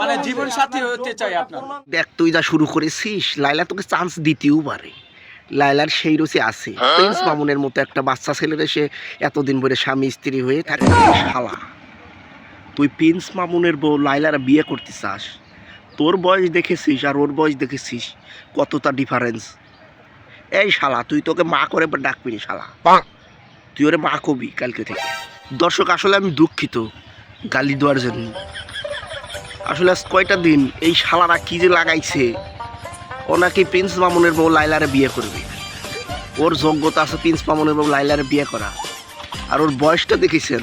মানে জীবন সাথী হতে চাই আপনার। দেখ তুই যা শুরু করেছিস লাইলা তোকে চান্স দিতেও পারে। লাইলার সেই রুচি আছে। প্রিন্স মামুনের মতো একটা বাচ্চা ছেলের এসে এতদিন ধরে স্বামী স্ত্রী হয়ে থাকে শালা। তুই প্রিন্স মামুনের বউ লাইলার বিয়ে করতে চাস। তোর বয়স দেখেছিস আর ওর বয়স দেখেছিস কতটা ডিফারেন্স এই শালা তুই তোকে মা করে এবার ডাকবি নি শালা। তুই ওরে মা কবি কালকে থেকে। দর্শক আসলে আমি দুঃখিত গালি দেওয়ার জন্য। আসলে আজ কয়টা দিন এই শালারা কি যে লাগাইছে? ও নাকি প্রিন্স মামুনের বউ লাইলারে বিয়ে করবে। ওর যোগ্যতা আছে প্রিন্স মামুনের বউ লাইলারে বিয়ে করা। আর ওর বয়সটা দেখেছেন?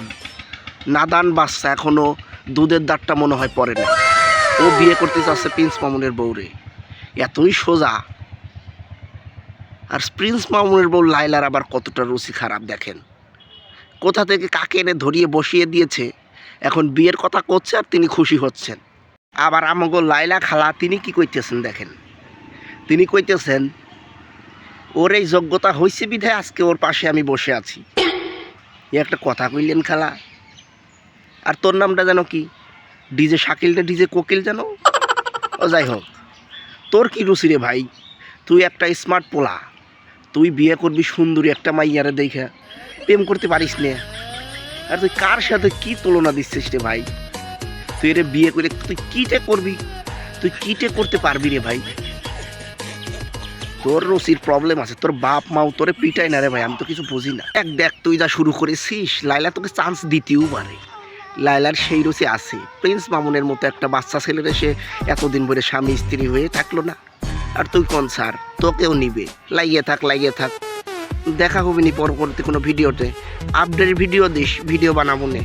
নাদান বাচ্চা এখনও দুধের দাঁতটা মনে হয় পড়ে না। ও বিয়ে করতে চাচ্ছে প্রিন্স মামুনের বউরে। এতই সোজা। আর প্রিন্স মামুনের বউ লাইলার আবার কতটা রুচি খারাপ দেখেন? কোথা থেকে কাকে এনে ধরিয়ে বসিয়ে দিয়েছে? এখন বিয়ের কথা করছে আর তিনি খুশি হচ্ছেন। আবার আমাগো লাইলা খালা, তিনি কি কইতেছেন দেখেন? তিনি কইতেছেন, ওর এই যোগ্যতা হয়েছে বিধায় আজকে ওর পাশে আমি বসে আছি। এ একটা কথা কইলেন খালা। আর তোর নামটা যেন কি? ডিজে শাকিলটা ডিজে কোকিল যেন? ও যাই হোক, তোর কি রুচি রে ভাই? তুই একটা স্মার্ট পোলা। তুই বিয়ে করবি সুন্দরী একটা মাইয়ারে দেখে। প্রেম করতে পারিস না। আর তুই কার সাথে কি তুলনা দিচ্ছিস রে ভাই? তুই রে বিয়ে করে তুই কিটে করবি? তুই কিটে করতে পারবি রে ভাই? তোর রসির প্রবলেম আছে, তোর বাপ মাও তোরে পিটাই না রে ভাই, আমি তো কিছু বুঝি না। এক দেখ, তুই যা শুরু করেছিস লাইলা তোকে চান্স দিতেও পারে। লাইলার সেই রসি আছে। প্রিন্স মামুনের মতো একটা বাচ্চা ছেলের এসে এতদিন ধরে স্বামী, স্ত্রী হয়ে থাকল না। আর তুই কোন স্যার তোকেও নিবে। লাগিয়ে থাক লাগিয়ে থাক। দেখা হবে নি পরবর্তী কোনো ভিডিওতে। আপডেট ভিডিও দিস, ভিডিও বানাবো নে।